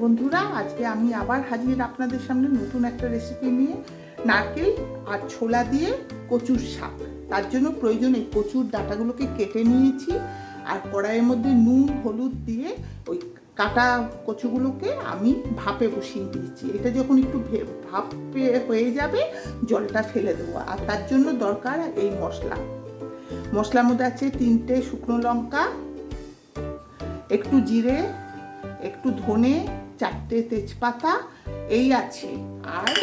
বন্ধুরা, আজকে আমি আবার হাজির আপনাদের সামনে নতুন একটা রেসিপি নিয়ে। নারকেল আর ছোলা দিয়ে কচুর শাক। তার জন্য প্রয়োজন এই কচুর ডাঁটাগুলোকে কেটে নিয়েছি। আর কড়াইয়ের মধ্যে নুন, হলুদ দিয়ে ওই কাটা কচুগুলোকে আমি ভাপে বসিয়ে দিয়েছি। এটা যখন একটু ভাপে হয়ে যাবে, জলটা ফেলে দেবো। আর তার জন্য দরকার এই মশলা। মশলার মধ্যে আছে তিনটে শুকনো লঙ্কা, একটু জিরে একটু ধনে, চারটে তেজপাতা, এই আছে। আর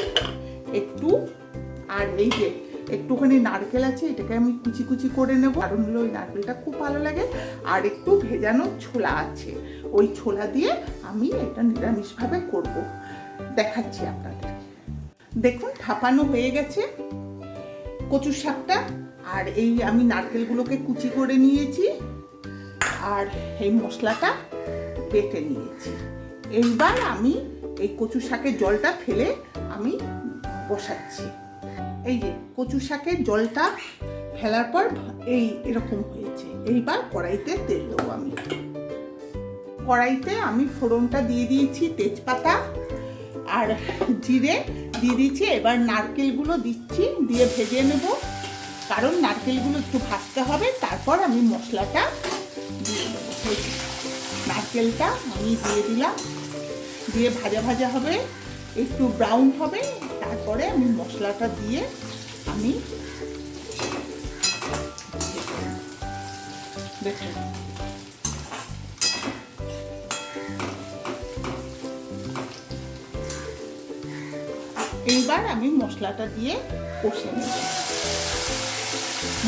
একটু, আর এই যে একটুখানি নারকেল আছে, এটাকে আমি কুচি কুচি করে নেব। কারণ হলো ওই নারকেলটা খুব ভালো লাগে। আর একটু ভেজানো ছোলা আছে, ওই ছোলা দিয়ে আমি এটা নিরামিষভাবে করব। দেখাচ্ছি আপনাদের। দেখুন থাপানো হয়ে গেছে কচুর শাকটা। আর এই আমি নারকেলগুলোকে কুচি করে নিয়েছি। আর এই মশলাটা বেটে নিয়েছি। এইবার আমি এই কচু শাকের জলটা ফেলে আমি বসাচ্ছি। এই যে কচু শাকের জলটা ফেলার পর এই এরকম হয়েছে। এইবার কড়াইতে তেল দেবো আমি। কড়াইতে আমি ফোড়নটা দিয়ে দিয়েছি, তেজপাতা আর জিরে দিয়ে দিয়েছি। এবার নারকেলগুলো দিচ্ছি, দিয়ে ভেজে নেব। কারণ নারকেলগুলো একটু ভাজতে হবে, তারপর আমি মশলাটা দিয়ে দেবো। নারকেলটা আমি দিয়ে দিলাম। দিয়ে ভাজা ভাজা হবে, একটু ব্রাউন হবে, তারপরে আমি মশলাটা দিয়ে আমি দেখুন এইবার আমি মশলাটা দিয়ে কষে নেব।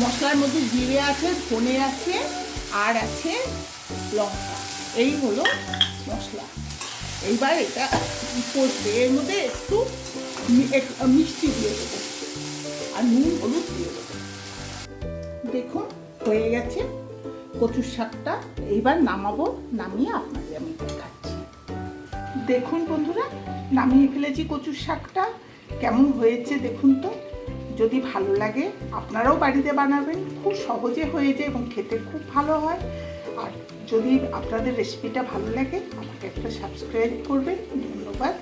মশলার মধ্যে জিরে আছে, ধনে আছে, আর আছে লঙ্কা। এই হলো মশলা। এইবার এটা কষবে এর মধ্যে একটু মিষ্টি দিয়ে দেবো। আর নুন, হলুদ দিয়ে দেবো। দেখুন, হয়ে গেছে। কচুর শাকটা এইবার নামাবো, নামিয়ে আপনাদের আমি দেখাচ্ছি। দেখুন বন্ধুরা, নামিয়ে ফেলেছি কচুর শাকটা। কেমন হয়েছে দেখুন তো। যদি ভালো লাগে, আপনারাও বাড়িতে বানাবেন। খুব সহজে হয়ে যায় এবং খেতে খুব ভালো হয়। আর যদি আপনাদের রেসিপিটা ভালো লাগে আমাকে একটা সাবস্ক্রাইব করবেন। ধন্যবাদ।